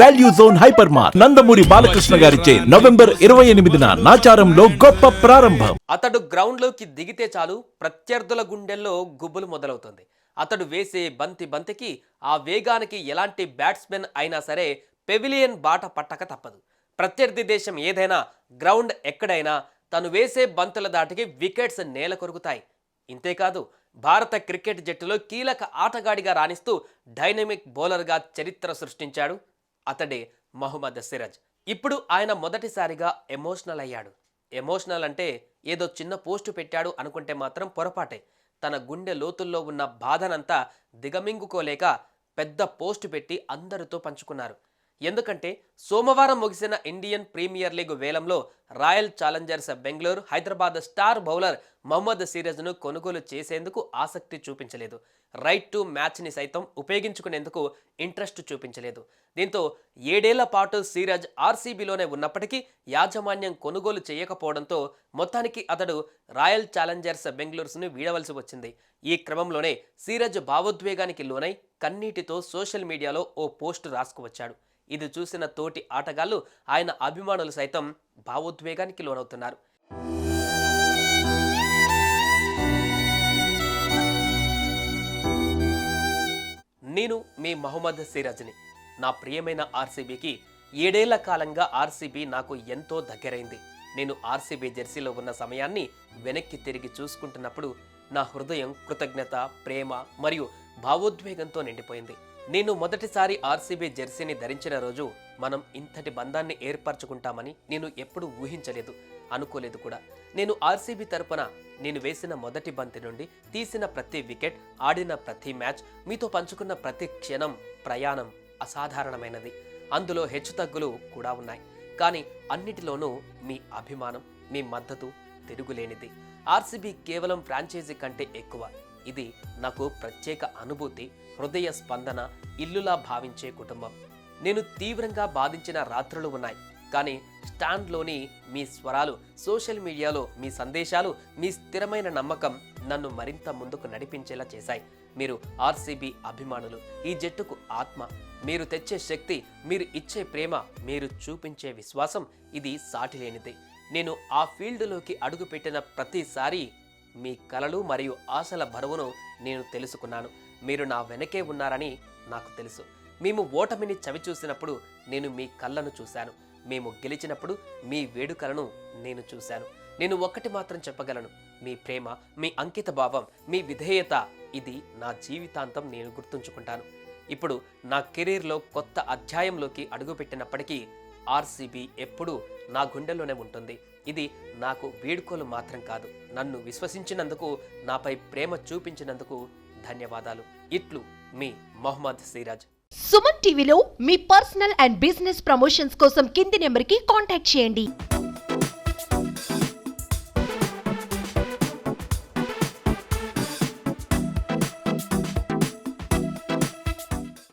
Value zone hyper మార్ నందమూరి బాలకృష్ణ గారిచే November ఇరవై ఎనిమిదిన నాచారంలో గొప్ప ప్రారంభం. అతడు గ్రౌండ్లోకి దిగితే చాలు ప్రత్యర్థుల గుండెల్లో గుబులు మొదలవుతుంది. అతడు వేసే బంతి బంతికి ఆ వేగానికి ఎలాంటి బ్యాట్స్మెన్ అయినా సరే పెవిలియన్ బాట పట్టక తప్పదు. ప్రత్యర్థి దేశం ఏదైనా గ్రౌండ్ ఎక్కడైనా తను వేసే బంతుల దాటికి వికెట్స్ నేల కొరుకుతాయి. ఇంతేకాదు భారత క్రికెట్ జట్టులో కీలక ఆటగాడిగా రాణిస్తూ డైనమిక్ బౌలర్గా చరిత్ర సృష్టించాడు అతడే మహమ్మద్ సిరజ్. ఇప్పుడు ఆయన మొదటిసారిగా ఎమోషనల్ అయ్యాడు. ఎమోషనల్ అంటే ఏదో చిన్న పోస్టు పెట్టాడు అనుకుంటే మాత్రం పొరపాటే. తన గుండె లోతుల్లో ఉన్న బాధనంతా దిగమింగుకోలేక పెద్ద పోస్టు పెట్టి అందరితో పంచుకున్నారు. ఎందుకంటే సోమవారం ముగిసిన ఇండియన్ ప్రీమియర్ లీగ్ వేలంలో Royal Challengers Bengaluru Hyderabad star bowler Mohammed సిరాజ్ను కొనుగోలు చేసేందుకు ఆసక్తి చూపించలేదు. రైట్ టు మ్యాచ్ని సైతం ఉపయోగించుకునేందుకు ఇంట్రెస్ట్ చూపించలేదు. దీంతో ఏడేళ్ళ పాటు సిరాజ్ ఆర్సీబీలోనే ఉన్నప్పటికీ యాజమాన్యం కొనుగోలు చేయకపోవడంతో మొత్తానికి అతడు రాయల్ ఛాలెంజర్స్ బెంగళూరును వీడవలసి వచ్చింది. ఈ క్రమంలోనే సిరాజ్ భావోద్వేగానికి లోనై కన్నీటితో సోషల్ మీడియాలో ఓ పోస్టు రాసుకువచ్చాడు. ఇది చూసిన తోటి ఆటగాళ్ళు ఆయన అభిమానులు సైతం భావోద్వేగానికి లోనవుతున్నారు. నేను మీ మహమ్మద్ సిరాజ్ని. నా ప్రియమైన ఆర్సీబీకి ఏడేళ్ళ కాలంగా ఆర్సీబీ నాకు ఎంతో దగ్గరైంది. నేను ఆర్సీబీ జెర్సీలో ఉన్న సమయాన్ని వెనక్కి తిరిగి చూసుకుంటున్నప్పుడు నా హృదయం కృతజ్ఞత ప్రేమ మరియు భావోద్వేగంతో నిండిపోయింది. నేను మొదటిసారి ఆర్సీబీ జెర్సీని ధరించిన రోజు మనం ఇంతటి బంధాన్ని ఏర్పరచుకుంటామని నేను ఎప్పుడూ ఊహించలేదు అనుకోలేదు కూడా. నేను ఆర్సీబీ తరపున నేను వేసిన మొదటి బంతి నుండి తీసిన ప్రతి వికెట్ ఆడిన ప్రతి మ్యాచ్ మీతో పంచుకున్న ప్రతి క్షణం ప్రయాణం అసాధారణమైనది. అందులో హెచ్చుతగ్గులు కూడా ఉన్నాయి. కానీ అన్నిటిలోనూ మీ అభిమానం మీ మద్దతు తిరుగులేనిది ఆర్సీబీ కేవలం ఫ్రాంచైజీ కంటే ఎక్కువ. ఇది నాకు ప్రత్యేక అనుభూతి హృదయ స్పందన ఇల్లులా భావించే కుటుంబం. నేను తీవ్రంగా బాధించిన రాత్రులు ఉన్నాయి. కానీ స్టాండ్లోని మీ స్వరాలు సోషల్ మీడియాలో మీ సందేశాలు మీ స్థిరమైన నమ్మకం నన్ను మరింత ముందుకు నడిపించేలా చేశాయి. మీరు ఆర్సీబీ అభిమానులు. ఈ జట్టుకు ఆత్మ. మీరు తెచ్చే శక్తి మీరు ఇచ్చే ప్రేమ మీరు చూపించే విశ్వాసం ఇది సాటిలేనిది. నేను ఆ ఫీల్డ్లోకి అడుగుపెట్టిన ప్రతిసారి మీ కలలు మరియు ఆశల బరువును నేను తెలుసుకున్నాను. మీరు నా వెనకే ఉన్నారని నాకు తెలుసు. మేము ఓటమిని చవిచూసినప్పుడు నేను మీ కళ్ళను చూశాను. మేము గెలిచినప్పుడు మీ వేడుకలను నేను చూశాను. నేను ఒక్కటి మాత్రం చెప్పగలను. మీ ప్రేమ మీ అంకిత భావం మీ విధేయత ఇది నా జీవితాంతం నేను గుర్తుంచుకుంటాను. ఇప్పుడు నా కెరీర్లో కొత్త అధ్యాయంలోకి అడుగుపెట్టినప్పటికీ ఆర్సీబీ ఎప్పుడూ నా గుండెల్లోనే ఉంటుంది. ఇది నాకు వేడుకోలు మాత్రం కాదు. నన్ను విశ్వసించినందుకు నాపై ప్రేమ చూపించినందుకు ధన్యవాదాలు. ఇట్లు మీ మొహమ్మద్ సిరాజ్. సుమన్ టీవీలో మీ పర్సనల్ అండ్ బిజినెస్ ప్రమోషన్స్ కోసం కింది నెంబర్కి కాంటాక్ట్ చేయండి.